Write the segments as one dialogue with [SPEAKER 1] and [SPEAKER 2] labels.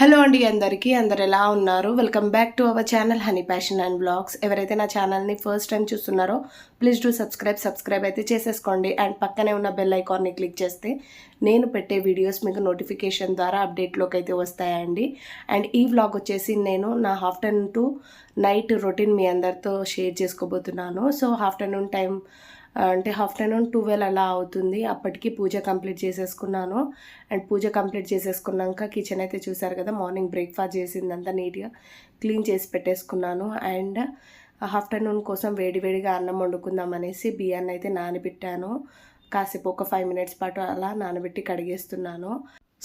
[SPEAKER 1] Hello అండి అందరికీ అందరు ఎలా ఉన్నారు? Welcome back to our channel Honey Passion and Vlogs ఎవరైతే నా ఛానల్ని ఫస్ట్ టైం చూస్తున్నారో ప్లీజ్ డూ సబ్స్క్రైబ్ సబ్స్క్రైబ్ అయితే చేసేసుకోండి. అండ్ పక్కనే ఉన్న బెల్ ఐకాన్ని క్లిక్ చేస్తే నేను పెట్టే వీడియోస్ మీకు నోటిఫికేషన్ ద్వారా అప్డేట్లోకి అయితే వస్తాయండి. అండ్ ఈ వ్లాగ్ వచ్చేసి నేను నా ఆఫ్టర్నూన్ టు నైట్ రొటీన్ మీ అందరితో షేర్ చేసుకోబోతున్నాను. సో ఆఫ్టర్నూన్ టైం అంటే ఆఫ్టర్నూన్ ట్వెల్వ్ అలా అవుతుంది. అప్పటికి పూజ కంప్లీట్ చేసేసుకున్నాను. అండ్ పూజ కంప్లీట్ చేసేసుకున్నాక కిచెన్ అయితే చూసారు కదా మార్నింగ్ బ్రేక్ఫాస్ట్ చేసిందంతా నీట్గా క్లీన్ చేసి పెట్టేసుకున్నాను. అండ్ ఆఫ్టర్నూన్ కోసం వేడివేడిగా అన్నం వండుకుందాం అనేసి బియ్యాన్ని అయితే నానబెట్టాను. కాసేపు ఒక ఫైవ్ మినిట్స్ పాటు అలా నానబెట్టి కడిగేస్తున్నాను.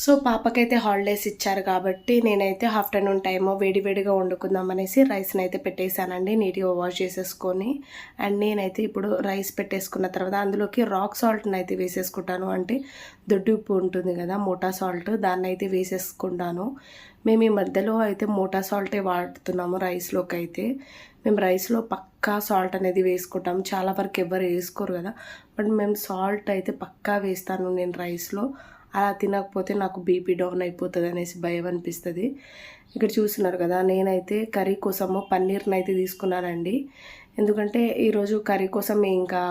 [SPEAKER 1] సో పాపకైతే హాలిడేస్ ఇచ్చారు కాబట్టి నేనైతే ఆఫ్టర్నూన్ టైము వేడివేడిగా వండుకుందాం అనేసి రైస్ని అయితే పెట్టేశానండి నీట్గా వాష్ చేసేసుకొని. అండ్ నేనైతే ఇప్పుడు రైస్ పెట్టేసుకున్న తర్వాత అందులోకి రాక్ సాల్ట్ని అయితే వేసేసుకుంటాను. అంటే దొడ్డు ఉప్పు ఉంటుంది కదా మోటా సాల్ట్ దాన్ని అయితే వేసేసుకుంటాను. మేము ఈ మధ్యలో అయితే మోటా సాల్టే వాడుతున్నాము రైస్లోకి అయితే. మేము రైస్లో పక్కా సాల్ట్ అనేది వేసుకుంటాము. చాలా వరకు ఎవరు వేసుకోరు కదా. బట్ మేము సాల్ట్ అయితే పక్కా వేస్తాను నేను రైస్లో. అలా తినకపోతే నాకు బీపీ డౌన్ అయిపోతుంది అనేసి భయం అనిపిస్తుంది. ఇక్కడ చూస్తున్నారు కదా నేనైతే కర్రీ కోసము పన్నీర్ని అయితే తీసుకున్నానండి. ఎందుకంటే ఈరోజు కర్రీ కోసం ఇంకా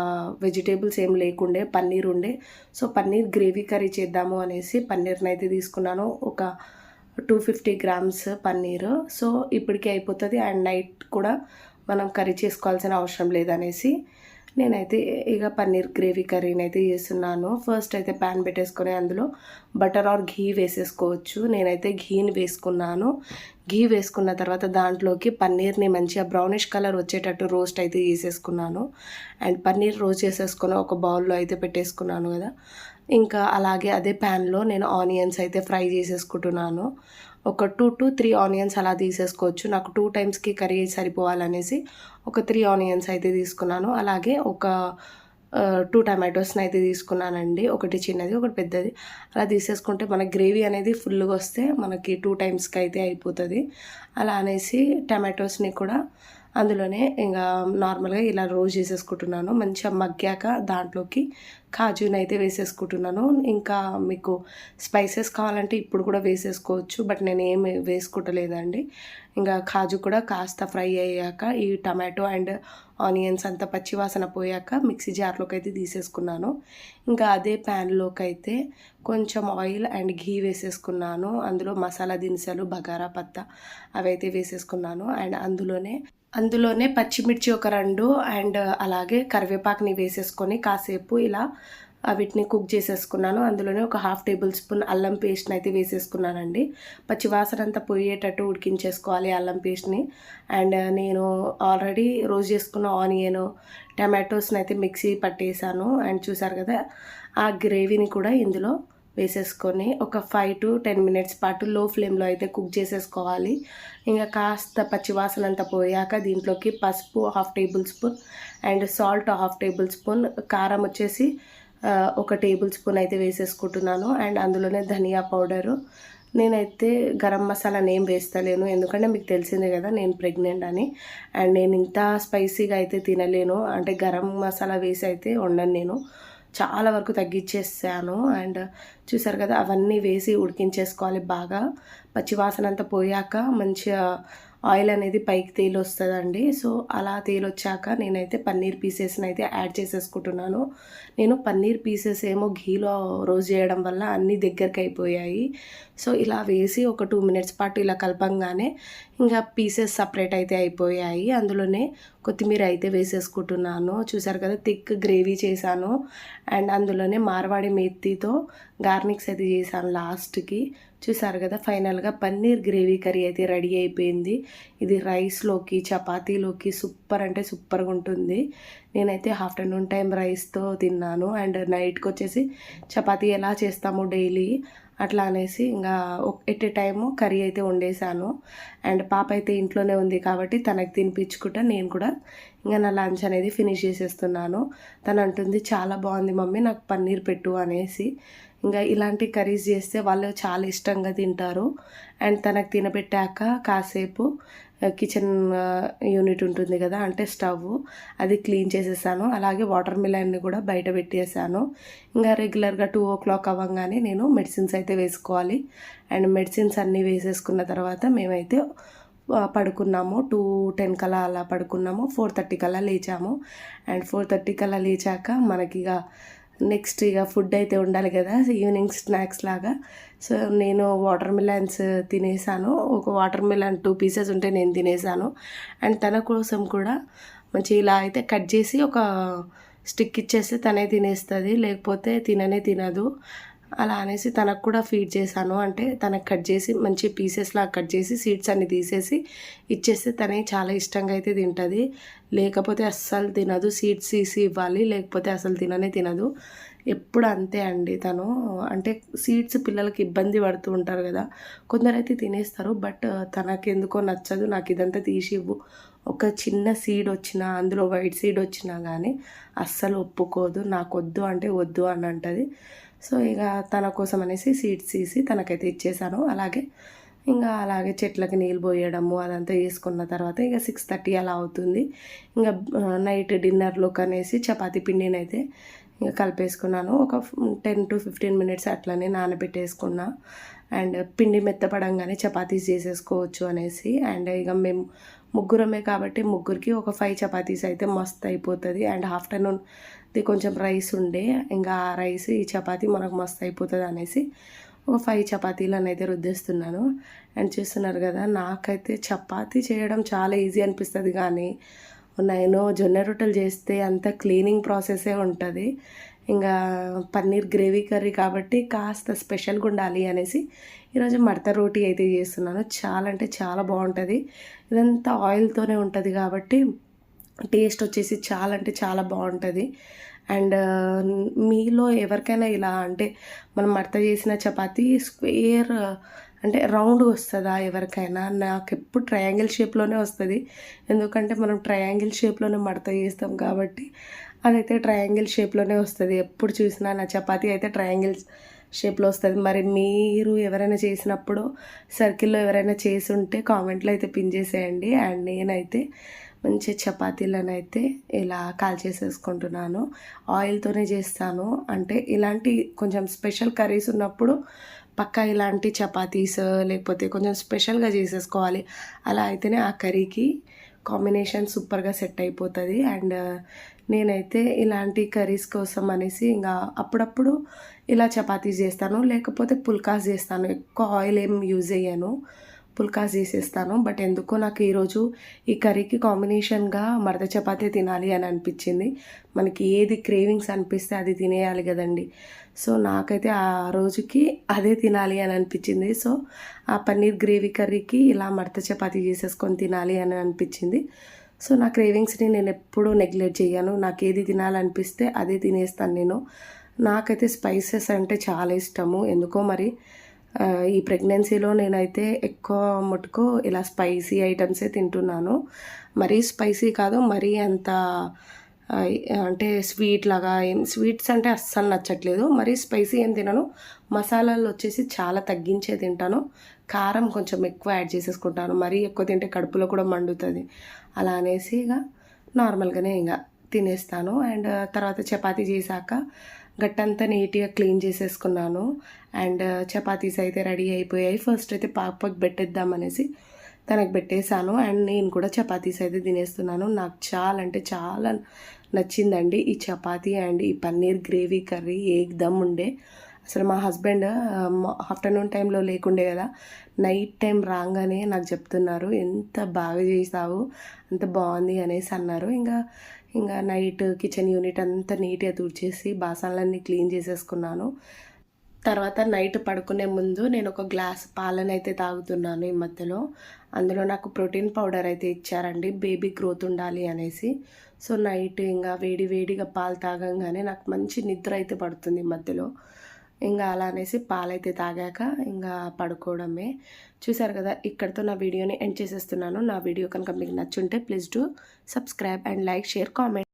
[SPEAKER 1] వెజిటేబుల్స్ ఏం లేకుండే పన్నీర్ ఉండే. సో పన్నీర్ గ్రేవీ కర్రీ చేద్దాము అనేసి పన్నీర్ని అయితే తీసుకున్నాను. ఒక two fifty grams paneer. So ఇప్పటికే అయిపోతుంది అండ్ నైట్ కూడా మనం కర్రీ చేసుకోవాల్సిన అవసరం లేదనేసి నేనైతే ఇక పన్నీర్ గ్రేవీ కర్రీని అయితే చేస్తున్నాను. ఫస్ట్ అయితే ప్యాన్ పెట్టేసుకొని అందులో బటర్ ఆర్ ఘీ వేసేసుకోవచ్చు. నేనైతే ఘీని వేసుకున్నాను. ఘీ వేసుకున్న తర్వాత దాంట్లోకి పన్నీర్ని మంచిగా బ్రౌనిష్ కలర్ వచ్చేటట్టు రోస్ట్ అయితే చేసేసుకున్నాను. అండ్ పన్నీర్ రోస్ట్ చేసేసుకొని ఒక బౌల్లో అయితే పెట్టేసుకున్నాను కదా. ఇంకా అలాగే అదే ప్యాన్లో నేను ఆనియన్స్ అయితే ఫ్రై చేసేసుకుంటున్నాను. ఒక టూ టు త్రీ ఆనియన్స్ అలా తీసేసుకోవచ్చు. నాకు టూ టైమ్స్కి కర్రీ సరిపోవాలనేసి ఒక త్రీ ఆనియన్స్ అయితే తీసుకున్నాను. అలాగే ఒక టూ టమాటోస్ని అయితే తీసుకున్నానండి. ఒకటి చిన్నది ఒకటి పెద్దది. అలా తీసేసుకుంటే మన గ్రేవీ అనేది ఫుల్గా వస్తే మనకి టూ టైమ్స్కి అయితే అయిపోతుంది. అలా అనేసి టమాటోస్ని కూడా అందులోనే ఇంకా నార్మల్గా ఇలా రోజ్ చేసేసుకుంటున్నాను. మంచిగా మగ్గాక దాంట్లోకి కాజుని అయితే వేసేసుకుంటున్నాను. ఇంకా మీకు స్పైసెస్ కావాలంటే ఇప్పుడు కూడా వేసేసుకోవచ్చు బట్ నేను ఏమి వేసుకుంటలేదండి. ఇంకా కాజు కూడా కాస్త ఫ్రై అయ్యాక ఈ టమాటో అండ్ ఆనియన్స్ అంతా పచ్చివాసన పోయాక మిక్సీ జార్లోకి అయితే తీసేసుకున్నాను. ఇంకా అదే ప్యాన్లోకి అయితే కొంచెం ఆయిల్ అండ్ ఘీ వేసేసుకున్నాను. అందులో మసాలా దినుసులు బగారా పత్తా అవి అయితే వేసేసుకున్నాను. అండ్ అందులోనే అందులోనే పచ్చిమిర్చి ఒక రెండు అండ్ అలాగే కరివేపాకుని వేసేసుకొని కాసేపు ఇలా వీటిని కుక్ చేసేసుకున్నాను. అందులోనే ఒక హాఫ్ టేబుల్ స్పూన్ అల్లం పేస్ట్ని అయితే వేసేసుకున్నానండి. పచ్చివాసన అంతా పోయేటట్టు ఉడికించేసుకోవాలి అల్లం పేస్ట్ని. అండ్ నేను ఆల్రెడీ రోజ్ చేసుకున్న ఆనియన్ టమాటోస్ని అయితే మిక్సీ పట్టేసాను అండ్ చూసారు కదా ఆ గ్రేవీని కూడా ఇందులో వేసేసుకొని ఒక ఫైవ్ టు టెన్ మినిట్స్ పాటు లో ఫ్లేమ్లో అయితే కుక్ చేసేసుకోవాలి. ఇంకా కాస్త పచ్చివాసన అంతా పోయాక దీంట్లోకి పసుపు half tablespoon and salt half tablespoon కారం వచ్చేసి ఒక టేబుల్ స్పూన్ అయితే వేసేసుకుంటున్నాను. అండ్ అందులోనే ధనియా పౌడరు నేనైతే గరం మసాలా నేమ్ వేస్తలేను. ఎందుకంటే మీకు తెలిసిందే కదా నేను ప్రెగ్నెంట్ అని. అండ్ నేను ఇంత స్పైసీగా అయితే తినలేను. అంటే గరం మసాలా వేసి అయితే వండను నేను. చాలా వరకు తగ్గించేసాను అండ్ చూసారు కదా అవన్నీ వేసి ఉడికించేసుకోవాలి బాగా. పచ్చివాసన అంతా పోయాక మంచిగా ఆయిల్ అనేది పైకి తేలి వస్తుందండి. సో అలా తేలి వచ్చాక నేనైతే పన్నీర్ పీసెస్ని అయితే యాడ్ చేసేసుకుంటున్నాను. నేను పన్నీర్ పీసెస్ ఏమో ఘీలో రోజ్ చేయడం వల్ల అన్నీ దగ్గరికి అయిపోయాయి సో ఇలా వేసి ఒక టూ మినిట్స్ పాటు ఇలా కలపంగానే ఇంకా పీసెస్ సపరేట్ అయితే అయిపోయాయి. అందులోనే కొత్తిమీర అయితే వేసేసుకుంటున్నాను. చూసారు కదా థిక్ గ్రేవీ చేశాను. అండ్ అందులోనే మార్వాడి మెత్తితో గార్నిక్స్ అయితే చేశాను లాస్ట్కి. చూసారు కదా ఫైనల్గా పన్నీర్ గ్రేవీ కర్రీ అయితే రెడీ అయిపోయింది. ఇది రైస్లోకి చపాతీలోకి సూపర్ అంటే సూపర్గా ఉంటుంది. నేనైతే ఆఫ్టర్నూన్ టైం రైస్తో తిన్నాను అండ్ నైట్కి వచ్చేసి చపాతీ ఎలా చేస్తాము డైలీ అట్లా అనేసి ఇంకా ఎట్ ఏ టైము కర్రీ అయితే వండేసాను అండ్ పాప అయితే ఇంట్లోనే ఉంది కాబట్టి తనకి తినిపించుకుంటా నేను కూడా ఇంకా నా లంచ్ అనేది ఫినిష్ చేసేస్తున్నాను. తను అంటుంది చాలా బాగుంది మమ్మీ నాకు పన్నీర్ పెట్టు అనేసి. ఇంకా ఇలాంటి కర్రీస్ చేస్తే వాళ్ళు చాలా ఇష్టంగా తింటారు. అండ్ తనకు తినబెట్టాక కాసేపు కిచెన్ యూనిట్ ఉంటుంది కదా అంటే స్టవ్ అది క్లీన్ చేసేసాను. అలాగే వాటర్ మిలన్ని కూడా బయట పెట్టేసాను. ఇంకా రెగ్యులర్గా టూ ఓ క్లాక్ అవ్వగానే నేను మెడిసిన్స్ అయితే వేసుకోవాలి. అండ్ మెడిసిన్స్ అన్నీ వేసేసుకున్న తర్వాత మేమైతే పడుకున్నాము. టూ టెన్ కల్లా అలా పడుకున్నాము. ఫోర్ థర్టీ కల్లా లేచాము. అండ్ ఫోర్ థర్టీ కల్లా లేచాక మనకి ఇక నెక్స్ట్ ఇక ఫుడ్ అయితే ఉండాలి కదా ఈవినింగ్ స్నాక్స్ లాగా. సో నేను వాటర్ మిలన్స్ తినేసాను. ఒక వాటర్ మిలన్ టూ పీసెస్ ఉంటే నేను తినేసాను. అండ్ తన కోసం కూడా మంచి ఇలా అయితే కట్ చేసి ఒక స్టిక్ ఇచ్చేస్తే తనే తినేస్తుంది లేకపోతే తిననే తినదు. అలా అనేసి తనకు కూడా ఫీడ్ చేశాను. అంటే తనకు కట్ చేసి మంచి పీసెస్లా కట్ చేసి సీడ్స్ అన్ని తీసేసి ఇచ్చేస్తే తనే చాలా ఇష్టంగా అయితే తింటుంది. లేకపోతే అస్సలు తినదు. సీడ్స్ తీసి ఇవ్వాలి. లేకపోతే అసలు తిననే తినదు. ఎప్పుడు అంతే అండి తను. అంటే సీడ్స్ పిల్లలకి ఇబ్బంది పడుతూ ఉంటారు కదా. కొందరైతే తినేస్తారు. బట్ uh, తనకెందుకో నచ్చదు. నాకు ఇదంతా తీసి ఇవ్వు. ఒక చిన్న సీడ్ వచ్చినా అందులో వైట్ సీడ్ వచ్చినా కానీ అస్సలు ఒప్పుకోదు. నాకు వద్దు అంటే వద్దు అని అంటుంది. సో ఇక తన కోసం అనేసి సీడ్స్ తీసి తనకైతే ఇచ్చేసాను అలాగే ఇంకా అలాగే చెట్లకి నీళ్ళు పోయడము అదంతా వేసుకున్న తర్వాత ఇక సిక్స్ థర్టీ అలా అవుతుంది. ఇంకా నైట్ డిన్నర్లోకి అనేసి చపాతి పిండిని అయితే ఇంకా కలిపేసుకున్నాను. ఒక టెన్ టు ఫిఫ్టీన్ మినిట్స్ అట్లనే నానబెట్టేసుకున్నా. అండ్ పిండి మెత్తపడంగానే చపాతీస్ చేసేసుకోవచ్చు అనేసి. అండ్ ఇక మేము ముగ్గురమే కాబట్టి ముగ్గురికి ఒక ఫైవ్ చపాతీస్ అయితే మస్తు అయిపోతుంది. అండ్ ఆఫ్టర్నూన్ది కొంచెం రైస్ ఉండే ఇంకా ఆ రైస్ ఈ చపాతీ మనకు మస్తు అయిపోతుంది అనేసి ఒక ఫైవ్ చపాతీలను అయితే రుద్దేస్తున్నాను. అండ్ చూస్తున్నారు కదా నాకైతే చపాతీ చేయడం చాలా ఈజీ అనిపిస్తుంది కానీ నేను జొన్న రొట్టెలు చేస్తే అంత క్లీనింగ్ ప్రాసెసే ఉంటుంది. ఇంకా పన్నీర్ గ్రేవీ కర్రీ కాబట్టి కాస్త స్పెషల్గా ఉండాలి అనేసి ఈరోజు మడత రోటీ అయితే చేస్తున్నాను. చాలా అంటే చాలా బాగుంటుంది. ఇదంతా ఆయిల్తోనే ఉంటుంది కాబట్టి టేస్ట్ వచ్చేసి చాలా అంటే చాలా బాగుంటుంది. అండ్ మీలో ఎవరికైనా ఇలా అంటే మనం మడత చేసిన చపాతీ స్క్వేర్ అంటే రౌండ్ వస్తుందా ఎవరికైనా? నాకు ఎప్పుడు ట్రయాంగిల్ షేప్లోనే వస్తుంది. ఎందుకంటే మనం ట్రయాంగిల్ షేప్లోనే మడత చేస్తాం కాబట్టి అదైతే ట్రయాంగిల్ షేప్లోనే వస్తుంది. ఎప్పుడు చూసినా నా చపాతీ అయితే ట్రయాంగిల్ షేప్లో వస్తుంది. మరి మీరు ఎవరైనా చేసినప్పుడు సర్కిల్లో ఎవరైనా చేసి ఉంటే కామెంట్లో అయితే పిన్ చేసేయండి. అండ్ నేనైతే మంచి చపాతీలను అయితే ఇలా కాల్ చేసేసుకుంటున్నాను. ఆయిల్తోనే చేస్తాను. అంటే ఇలాంటి కొంచెం స్పెషల్ కర్రీస్ ఉన్నప్పుడు పక్కా ఇలాంటి చపాతీస్ లేకపోతే కొంచెం స్పెషల్గా చేసేసుకోవాలి. అలా అయితేనే ఆ కర్రీకి కాంబినేషన్ సూపర్గా సెట్ అయిపోతుంది. అండ్ నేనైతే ఇలాంటి కర్రీస్ కోసం అనేసి ఇంకా అప్పుడప్పుడు ఇలా చపాతీస్ చేస్తాను. లేకపోతే పుల్కాస్ చేస్తాను. ఎక్కువ ఆయిల్ ఏం యూజ్ అయ్యాను పుల్కాస్ చేసేస్తాను. బట్ ఎందుకో నాకు ఈరోజు ఈ కర్రీకి కాంబినేషన్గా మడత చపాతీ తినాలి అని అనిపించింది. మనకి ఏది క్రేవింగ్స్ అనిపిస్తే అది తినేయాలి కదండి. సో నాకైతే ఆ రోజుకి అదే తినాలి అని అనిపించింది. సో ఆ పన్నీర్ గ్రేవీ కర్రీకి ఇలా మడత చపాతీ చేసేసుకొని తినాలి అని అనిపించింది. సో నా క్రేవింగ్స్ని నేను ఎప్పుడూ నెగ్లెక్ట్ చేయను. నాకు ఏది తినాలనిపిస్తే అదే తినేస్తాను నేను. నాకైతే స్పైసెస్ అంటే చాలా ఇష్టము. ఎందుకో మరి ఈ ప్రెగ్నెన్సీలో నేనైతే ఎక్కువ మటుకు ఇలా స్పైసీ ఐటమ్సే తింటున్నాను. మరీ స్పైసీ కాదు మరీ అంత అంటే స్వీట్ లాగా ఏం స్వీట్స్ అంటే అస్సలు నచ్చట్లేదు. మరీ స్పైసీ ఏం తినను. మసాలాలు వచ్చేసి చాలా తగ్గించే తింటాను. కారం కొంచెం ఎక్కువ యాడ్ చేసేసుకుంటాను. మరీ ఎక్కువ తింటే కడుపులో కూడా మండుతుంది. అలా అనేసి ఇక నార్మల్గానే ఇంకా తినేస్తాను. అండ్ తర్వాత చపాతీ చేశాక గట్టంతా నీట్గా క్లీన్ చేసేసుకున్నాను. అండ్ uh, చపాతీస్ అయితే రెడీ అయిపోయాయి. ఫస్ట్ అయితే పాపకి పెట్టేద్దామనేసి తనకు పెట్టేశాను. అండ్ నేను కూడా చపాతీస్ అయితే తినేస్తున్నాను. నాకు చాలా అంటే చాలా నచ్చిందండి ఈ చపాతీ అండ్ ఈ పన్నీర్ గ్రేవీ కర్రీ ఏదమ్ ఉండే. అసలు మా హస్బెండ్ uh, ఆఫ్టర్నూన్ టైంలో లేకుండే కదా నైట్ టైం రాగానే నాకు చెప్తున్నారు ఎంత బాగా చేసావు అంత బాగుంది అనేసి అన్నారు. ఇంకా ఇంకా నైట్ కిచెన్ యూనిట్ అంతా నీట్గా తుడిచేసి బాసనలన్నీ క్లీన్ చేసేసుకున్నాను. తర్వాత నైట్ పడుకునే ముందు నేను ఒక గ్లాస్ పాలను అయితే తాగుతున్నాను ఈ మధ్యలో. అందులో నాకు ప్రోటీన్ పౌడర్ అయితే ఇచ్చారండి బేబీ గ్రోత్ ఉండాలి అనేసి. సో నైట్ ఇంకా వేడి వేడిగా పాలు తాగంగానే నాకు మంచి నిద్ర అయితే పడుతుంది ఈ మధ్యలో. ఇంకా అలా అనేసి పాలైతే తాగాక ఇంకా పడుకోవడమే. చూసారు కదా ఇక్కడితో నా వీడియోని ఎండ్ చేసేస్తున్నాను. నా వీడియో కనుక మీకు నచ్చుంటే please do subscribe and like share comment.